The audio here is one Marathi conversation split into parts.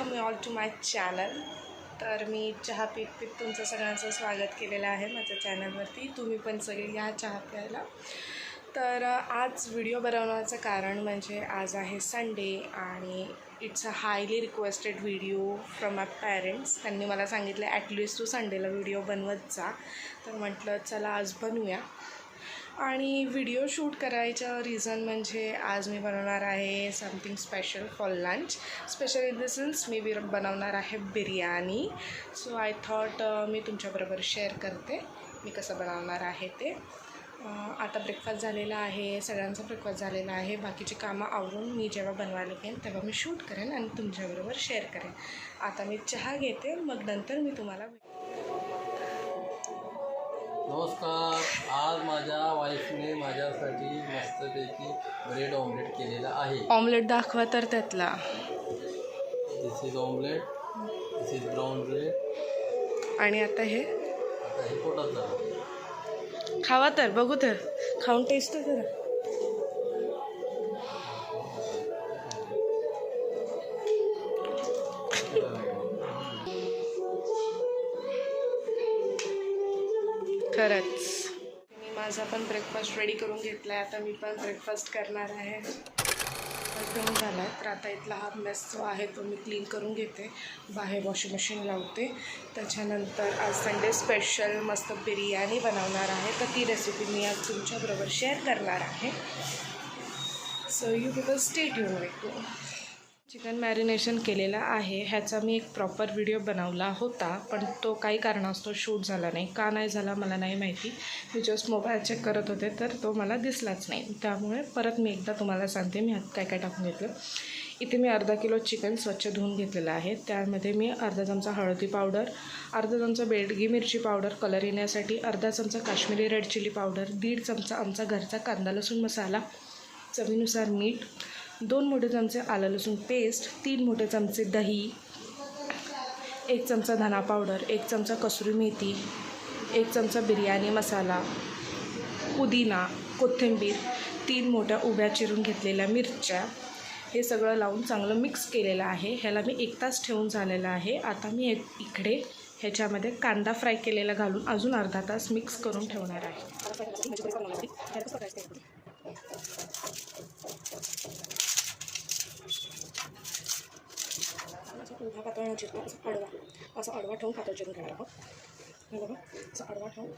Welcome you all to my channel तर मी चहा पीत पीत तुमचं सगळ्यांचं स्वागत केलेलं आहे माझ्या चॅनलवरती. तुम्ही पण सगळे या चहा प्यायला. तर आज व्हिडिओ बनवण्याचं कारण म्हणजे आज आहे संडे आणि it's a highly requested video from my parents त्यांनी मला सांगितलं ॲटलिस्ट तू संडेला व्हिडिओ बनवत जा. तर म्हटलं चला आज बनवूया. आणि व्हिडिओ शूट करायचं रिझन म्हणजे आज मी बनवणार आहे something special for lunch special in the sense मी बिर बनवणार आहे बिर्याणी. सो आय थॉट मी तुमच्याबरोबर शेअर करते. मी कसं बनवणार आहे ते. Uh, आता ब्रेकफास्ट झालेला आहे सगळ्यांचा ब्रेकफास्ट झालेला आहे. बाकीची कामं आवरून मी जेव्हा बनवायला घेईन तेव्हा मी शूट करेन आणि तुमच्याबरोबर शेअर करेन. आता मी चहा घेते मग नंतर मी तुम्हाला नमस्कार. आज माझ्या वाईफने माझ्यासाठी मस्तपैकी ब्रेड ऑमलेट केलेला आहे. ऑमलेट दाखवा तर त्यातला. This is omelette this is brown bread आणि आता हे? आता हे पोटात जाणार. खावा तर बघू तर. खाऊन टेस्ट तर करा. खरंच. मी माझा पण ब्रेकफास्ट रेडी करून घेतला आहे आता मी पण ब्रेकफास्ट करणार आहे. एकदम झाला आहे तर आता इथला हा मेस जो आहे तो मी क्लीन करून घेते. बाहेर वॉशिंग मशीन लावते. त्याच्यानंतर आज संडे स्पेशल मस्त बिर्याणी बनवणार आहे. तर ती रेसिपी मी आज तुमच्याबरोबर शेअर करणार आहे. So you people state you to chicken marination केलेलं आहे. ह्याचा मी एक प्रॉपर व्हिडिओ बनवला होता पण तो काही कारणास्तव शूट झाला नाही. का नाही झाला मला नाही माहिती. मी जस्ट मोबाईल चेक करत होते तर तो मला दिसलाच नाही. त्यामुळे परत मी एकदा तुम्हाला सांगते मी काय काय टाकून घेतलं. इथे मी अर्धा किलो चिकन स्वच्छ धुवून घेतलेलं आहे. त्यामध्ये मी अर्धा चमचा हळदी पावडर अर्धा चमचा बेडगी मिरची पावडर कलर येण्यासाठी अर्धा चमचा काश्मीरी रेड चिली पावडर दीड चमचा आमचा घरचा कांदा लसूण मसाला चवीनुसार मीठ दोन मोठे चमचे आलं लसूण पेस्ट तीन मोठे चमचे दही एक चमचा धना पावडर एक चमचा कसुरी मेथी एक चमचा बिर्याणी मसाला पुदिना कोथिंबीर तीन मोठ्या उभ्या चिरून घेतलेल्या मिरच्या. हे सगळं लावून चांगलं मिक्स केलेलं आहे. ह्याला मी एक तास ठेवून झालेलं आहे. आता मी एक इकडे ह्याच्यामध्ये कांदा फ्राय केलेला घालून अजून अर्धा तास मिक्स करून ठेवणार आहे. उभा पातळ न चिरता असा आडवा असा आडवा ठेवून पातळ चिरून घेणार आहोत. हे बघा असा आडवा ठेवून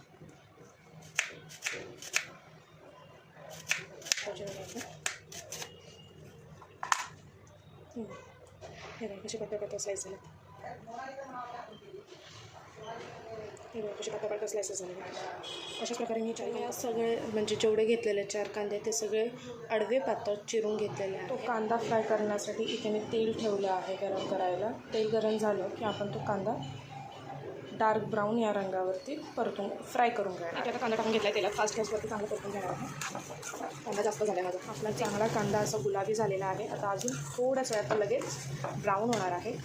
हे बघा कशी पातळ पातळ स्लाईस झाला. स्लायसेस झाले. अशाच प्रकारे मी चार सगळे म्हणजे जेवढे घेतलेले चार कांदे ते सगळे अडवे पातळ चिरून घेतलेले आहे तो कांदा फ्राय करण्यासाठी इथे मी तेल ठेवलं आहे गरम करायला. तेल गरम झालं की आपण तो कांदा डार्क ब्राऊन या रंगावरती परतून फ्राय करून घेणार. आता कांदा टाकून घेतला तेलात. फास्ट गॅसवरती चांगलं परतून घेणार आहे. कांदा जास्त झाला माझा. आपला चांगला कांदा असा गुलाबी झालेला आहे. आता अजून थोड्याच वेळात लगेच ब्राऊन होणार आहे.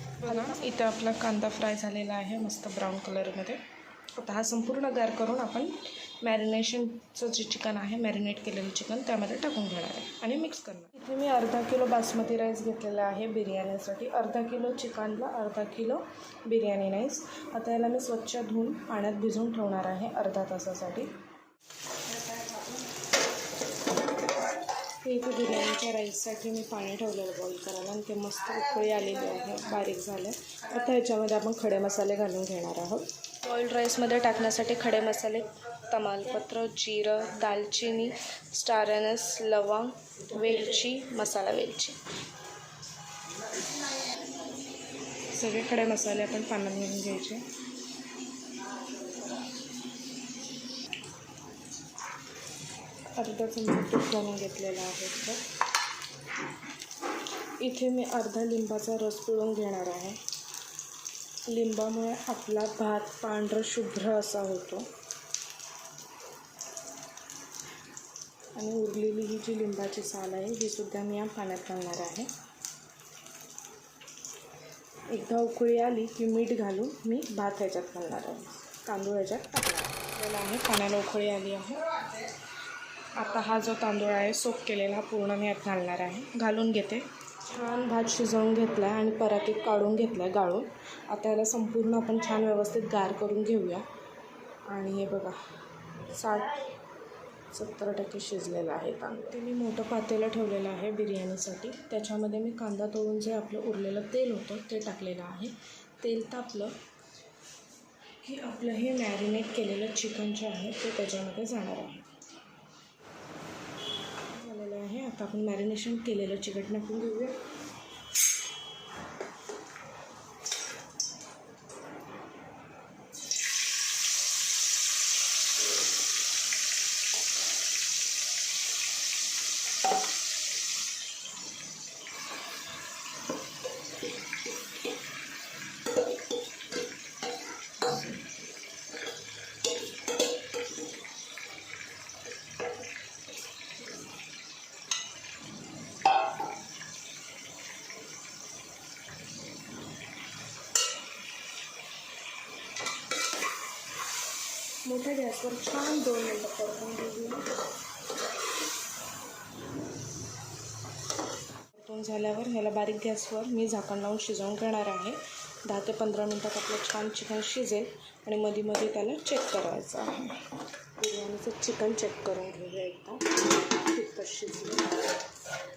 इथं आपला कांदा फ्राय झालेला आहे मस्त ब्राऊन कलरमध्ये आता हा संपूर्ण गार करून आपण मॅरिनेशनचं जे चिकन आहे मॅरिनेट केलेलं चिकन त्यामध्ये टाकून घेणार आहे आणि मिक्स करणार. इथे मी अर्धा किलो बासमती राईस घेतलेला आहे बिर्याणीसाठी. अर्धा किलो चिकनला अर्धा किलो बिर्याणी राईस आता याला मी स्वच्छ धुवून पाण्यात भिजवून ठेवणार आहे अर्धा तासासाठी. इथे बिर्याणीच्या राईससाठी मी पाणी ठेवलेलं बॉईल करायला आणि ते मस्त उकळी आलेली आहे. बारीक झालं आता ह्याच्यामध्ये आपण खडे मसाले घालून घेणार आहोत. बॉईल्ड राईसमध्ये टाकण्यासाठी खडे मसाले तमालपत्र जिरं दालचिनी स्टार अनस लवंग वेलची मसाला वेलची. सगळे खडे मसाले आपण पाण्यात घेऊन घ्यायचे. अर्धा चमचा तूप घालून घेतलेला आहे तर इथे मी अर्धा लिंबाचा रस पिळून घेणार आहे. लिंबामुळे आपला भात पांढरशुभ्र असा होतो. आणि उरलेली ही जी लिंबाची साल आहे ही सुद्धा मी या पाण्यात घालणार आहे. एकदा उकळी आली की मीठ घालून मी भात ह्याच्यात घालणार आहे. तांदूळ ह्याच्यात टाकणार आहे. आपल्याला आहे पाण्याला उकळी आली आहे. आता हा जो तांदूळ आहे सोप केलेला पूर्ण मी यात घालणार आहे. घालून घेते. छान भात शिजवून घेतला आहे आणि परातीत काढून घेतला आहे गाळून. आता याला संपूर्ण आपण छान व्यवस्थित गार करून घेऊया. आणि हे बघा साठ सत्तर टक्के शिजलेलं आहे तांदूळ ते मी मोठं पातेलं ठेवलेलं आहे बिर्याणीसाठी. त्याच्यामध्ये मी कांदा तळून जे आपलं उरलेलं तेल होतं ते टाकलेलं आहे. तेल तापलं की आपलं हे मॅरिनेट केलेलं चिकन जे आहे ते त्याच्यामध्ये जाणार आहे. आहे. आता आपण मॅरिनेशन केलेलं चिकट टाकून घेऊया. मोठ्या गॅसवर छान दोन मिनटं परतून घेऊया परतून झाल्यावर ह्याला बारीक गॅसवर मी झाकण लावून शिजवून घेणार आहे. दहा ते पंधरा मिनटात आपलं छान चिकन शिजेल आणि मध्ये मध्ये त्याला चेक करायचं आहे. बिर्याणीचं चिकन चेक करून घेऊया एकदा. खूपच शिजलं.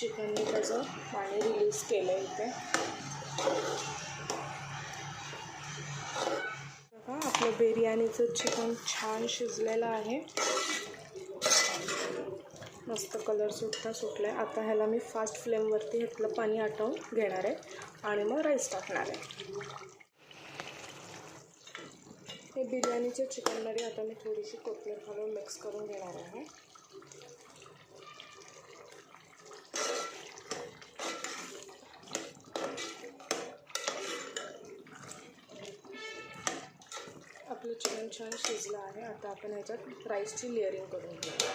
चिकनने त्याचं. पाणी रिलीज केलं इथे. बघा आपलं बिर्याणीचं चिकन छान शिजलेलं आहे. मस्त कलर सुटला आहे आता ह्याला मी फास्ट फ्लेमवरती ह्यातलं पाणी आटवून घेणार आहे आणि मग राईस टाकणार आहे. हे बिर्याणीच्या चिकनमध्ये आता मी थोडीशी कोथिंबीर घालून मिक्स करून घेणार आहे. आपलं चिकन छान शिजलं आहे. आता आपण ह्याच्यात राईसची लेअरिंग करून घेऊ.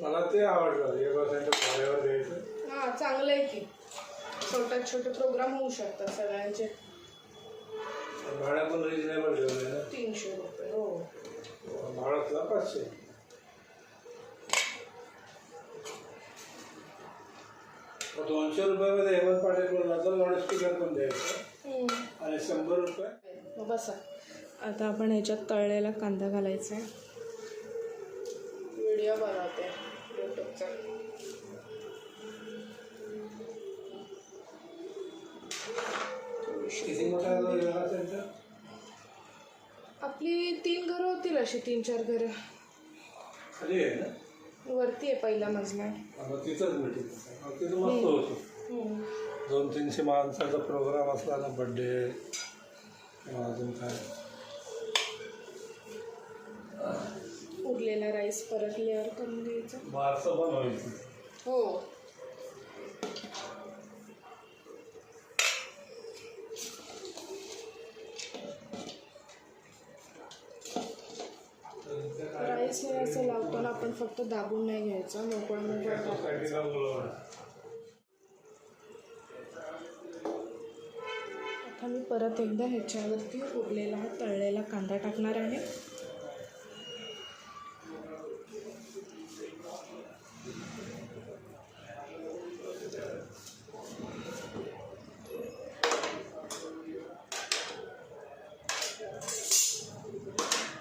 मला ते आवडलं एक वर्षांच्या द्यायचं. हां चांगलं आहे की. छोटे छोटे प्रोग्राम होऊ शकतात सगळ्यांचे. भाडं पण रिजनेबल ठेवलं ना तीनशे रुपये हो भाडं पाचशे. मग दोनशे रुपयामध्ये हेमंत पाटील बोलला स्पीकर पण द्यायचं. आणि शंभर रुपये? मग बसा. आता आपण ह्याच्यात तळलेला कांदा घालायचा आहे. व्हिडिओ बनवते यूट्यूबचा किती मोठा आपली तीन घरं होतील अशी तीन चार घरं. खाली आहे ना? वरती आहे पहिला मजला. तिथंच तिथं मस्त होतो. हम्म. दोन तीनशे माणसाचा प्रोग्राम असला ना बड्डे अजून काय. उरलेला राईस परत लेअर करून घ्यायचा. बारसं पण हो राईस हे असं लावतो ना आपण फक्त दाबून नाही घ्यायचं मोकळ मोकळ आता मी परत एकदा ह्याच्यावरती उरलेला तळलेला कांदा टाकणार आहे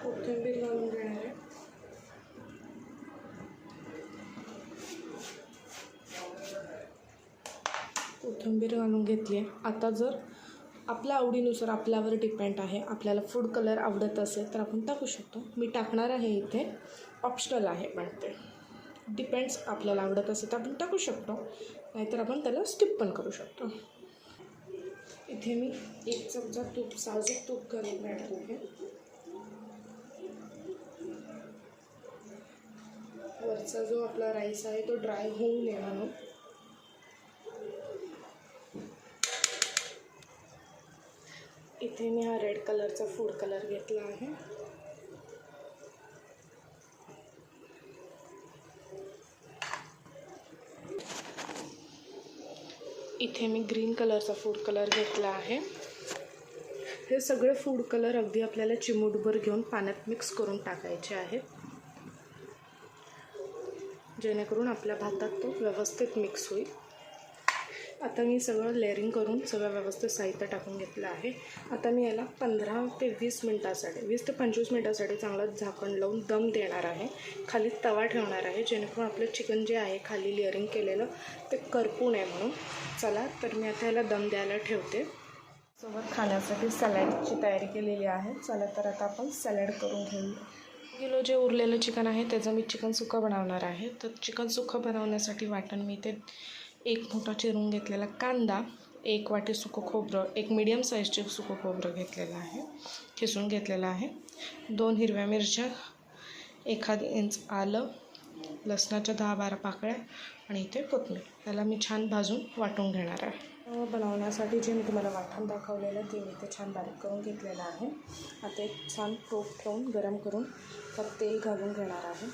कोथिंबीर घालून घेणार आहे कोथिंबीर घालून घेतली आहे आता जर आपल्या आवडीनुसार आपल्यावर डिपेंड आहे आपल्याला फूड कलर आवडत असेल तर आपण टाकू शकतो. मी टाकणार आहे इथे ऑप्शनल आहे पण ते. डिपेंड्स आपल्याला आवडत असेल तर आपण टाकू शकतो. नाहीतर आपण त्याला स्किप पण करू शकतो. इथे मी एक चमचा तूप साजूक तूप घालून घालतो आहे वरचा जो आपला राईस आहे तो ड्राय होऊ नये म्हणून. इथे मी हा रेड कलरचा फूड कलर घेतला आहे. इथे मी ग्रीन कलरचा फूड कलर घेतला आहे. हे सगळे फूड कलर अगदी आपल्याला चिमूटभर घेऊन पाण्यात मिक्स करून टाकायचे आहेत. जेणेकरून आपल्या भातात तो व्यवस्थित मिक्स होईल. आता मी सगळं लेअरिंग करून सगळं व्यवस्थित साहित्य टाकून घेतलं आहे. आता मी याला पंधरा ते वीस मिनटासाठी वीस ते पंचवीस मिनटासाठी चांगलं झाकण लावून दम देणार आहे. खाली तवा ठेवणार आहे जेणेकरून आपलं चिकन जे आहे खाली लेअरिंग केलेलं ते करपू नये म्हणून. चला तर मी आता याला दम द्यायला ठेवते. सोबत खाण्यासाठी सॅलॅडची तयारी केलेली आहे. चला तर आता आपण सॅलॅड करून घेऊया. किलो जे उरलेलं चिकन आहे त्याचं मी चिकन सुक्का बनवणार आहे. तर चिकन सुक्का बनवण्यासाठी वाटण मी ते एक मोठा चिरून घेतलेला कांदा एक वाटी सुकं खोबरं एक मिडियम साईजचे सुकं खोबरं घेतलेलं आहे. खिसून घेतलेलं आहे. दोन हिरव्या मिरच्या एखाद इंच आलं लसणाच्या दहा बारा पाकळ्या आणि इथे कोथमीर. त्याला मी छान भाजून वाटून घेणार आहे. बनवण्यासाठी जे मी तुम्हाला वाटण दाखवलेलं ते मी ते छान बारीक करून घेतलेलं आहे. आता एक छान टोप ठेवून गरम करून त्यात तेल घालून घेणार आहे.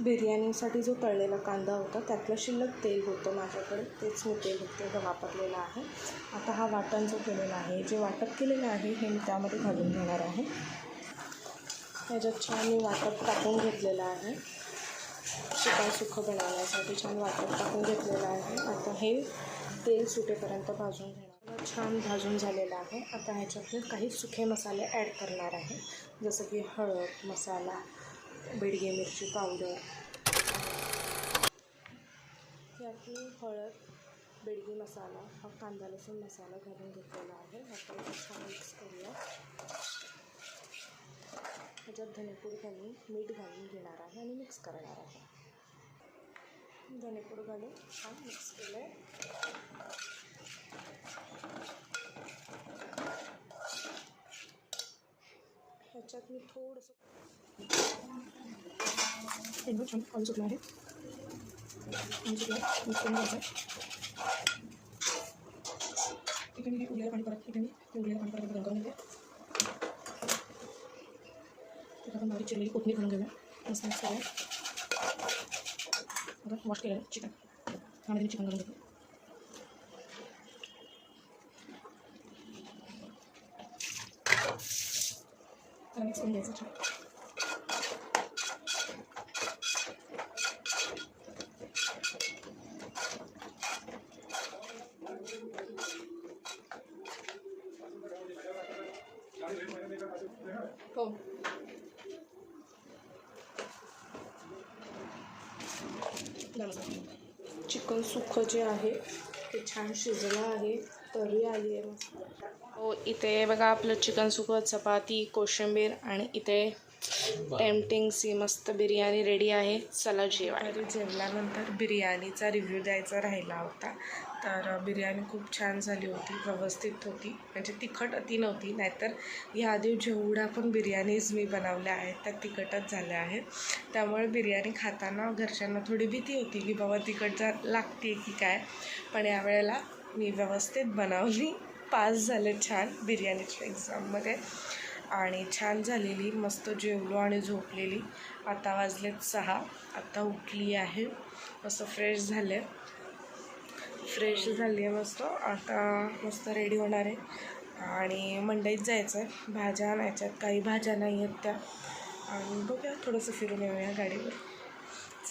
बिर्याणीसाठी जो तळलेला कांदा होता त्यातलं शिल्लक तेल होतं माझ्याकडे. तेच मी तेल ते वापरलेलं आहे. आता हा वाटण जो केलेला आहे जे वाटप केलेलं आहे हे मी त्यामध्ये घालून घेणार आहे. ह्याच्यात छान मी वाटप टाकून घेतलेलं आहे. चिकन सुखं बनवण्यासाठी छान वाटप टाकून घेतलेलं आहे. आता हे तेल सुटेपर्यंत भाजून घेणार छान भाजून झालेलं आहे. आता ह्याच्यात मी काही सुखे मसाले ॲड करणार आहे. जसं की हळद मसाला बेडगे मिरची पावडर. यात मी हळद बेडगी मसाला हा कांदा लसूण मसाला घालून घेतलेला आहे. आता छान मिक्स करूया. ह्याच्यात धनेपूड घालून मीठ घालून घेणार आहे आणि मिक्स करणार आहे. धनेपूड घालून छान मिक्स केलं आहे ह्याच्यात मी थोडंसं एकदम छान ऑइल सुटलं आहे ऑइल सुटलं मिक्स करून घ्यायचं हे उरलेलं पाणी परत इथे मी हे उरलेलं पाणी परत गरम करून घेते त्यात आपण बारीक चिरलेली कोथमीर घालून घेऊया मस्त मिक्स करूया आता वॉश केलेलं चिकन त्यामध्ये चिकन घालून घेतो मिक्स करून घ्यायचं छान हो चिकन सुक्कं जे आहे. ते छान शिजलं आहे. तरी आली आहे. मस्त हो इथे बघा आपलं चिकन सुकं चपाती कोशिंबीर आणि इथे टेम्पटिंग सी मस्त बिर्याणी रेडी आहे. चला जेवायला. जेवल्यानंतर बिर्याणीचा रिव्ह्यू द्यायचा राहिला होता. तर बिर्याणी खूप छान झाली होती व्यवस्थित होती. म्हणजे तिखट अति नव्हती नाहीतर याआधी जेवढ्या पण बिर्याणीज मी बनवल्या आहेत त्या तिखटच झाल्या आहेत. त्यामुळे बिर्याणी खाताना घरच्यांना थोडी भीती होती की बाबा तिखट जा लागते की काय? पण यावेळेला मी व्यवस्थित बनवली. पास झाले छान बिर्याणीच्या एक्झाममध्ये आणि छान झालेली मस्त जेवलो आणि झोपलेली. आता वाजलेत सहा आता उठली आहे. मस्त फ्रेश झाले. फ्रेश झाली आहे मस्त. आता मस्त रेडी होणार आहे. आणि मंडईत जायचं आहे. भाज्या आणायच्यात काही भाज्या नाही आहेत त्या. आणि बघूया थोडंसं फिरून येऊया गाडीवर.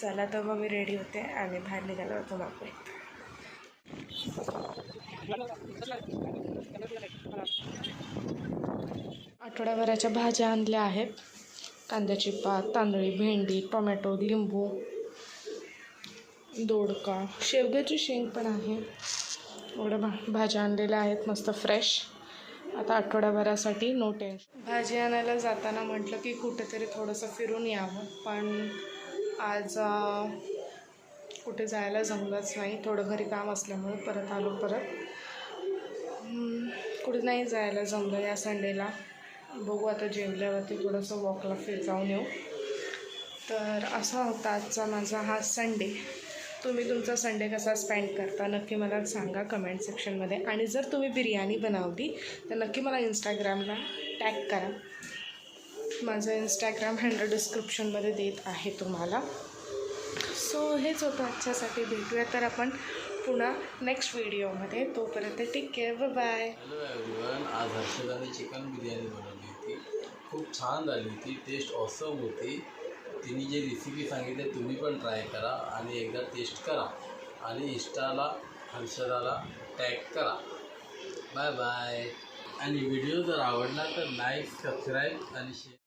चला तर मग मी रेडी होते आणि बाहेर निघाल्यावर होतो भेटते आठवड्याभराच्या भाज्या आणल्या आहेत. कांद्याची पात तांदळी भेंडी टोमॅटो लिंबू. दोडका. शेवग्याची शेंग पण आहे. एवढ्या भा भाज्या आणलेल्या आहेत मस्त फ्रेश आता आठवड्याभरासाठी नो टेन्शन भाजी आणायला जाताना म्हटलं की कुठेतरी थोडंसं फिरून यावं. पण आज कुठे जायला जमलंच नाही. थोडं घरी काम असल्यामुळे परत आलो परत. कुठे नाही जायला जमलं या संडेला. बघू आता जेवल्यावरती थोडंसं वॉकला फिर जाऊन येऊ. तर असा होता आजचा माझा हा संडे. तुम्ही तुमचा संडे कसा स्पेंड करता नक्की मला सांगा कमेंट सेक्शनमध्ये आणि जर तुम्ही बिर्याणी बनवली तर नक्की मला इंस्टाग्रामला टॅग करा. माझं इंस्टाग्राम हँडल डिस्क्रिप्शनमध्ये देत आहे तुम्हाला. सो हेच होतं आजच्यासाठी. भेटूया तर आपण पुन्हा नेक्स्ट व्हिडिओमध्ये तोपर्यंत टेक केअर बाय हॅलो आज हर्षदाने चिकन बिर्याणी बनवली होती. खूप छान झाली होती. टेस्ट ऑसम होती. तिने जे रेसिपी सांगितली तुम्ही पण ट्राय करा आणि एकदा टेस्ट करा. आणि इंस्टाला हर्षदाला टॅग करा. बाय बाय आणि व्हिडिओ जर आवडला तर लाईक सबस्क्राईब आणि शेअर